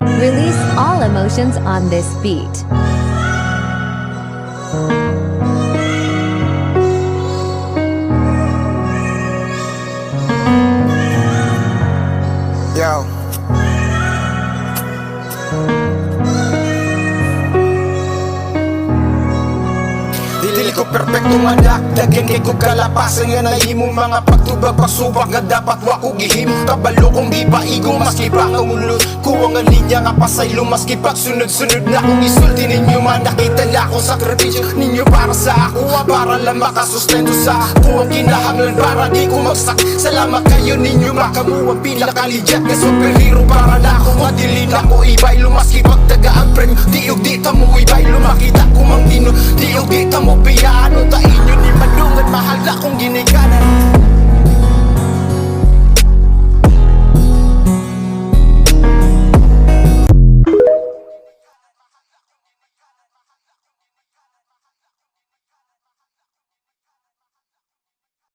Release all emotions on this beat. Yo. Dili ko perfecto nga dakdagan kay ko kalapasan nga nahimo mga pagtubag pagsubak nga dapat wa ko gihimo kabalo kong di paigong maski pa nga ulo ko nga linya nga pasaylo maski pagsunod-sunod na kong isulti ninyo man. Nakita na akong sakripisyo ninyo para sa ako ah, para lang makasustento sa ako ang kinahanglan para di ko magsak. Salamat kayo ninyo makamuwang pinakalidyat nga superhero para na ako madili na ko ibay lumaski pagtaga ang premyo. Di og di ta mo ibay lumakita ko mang tino. Di og di ta mo that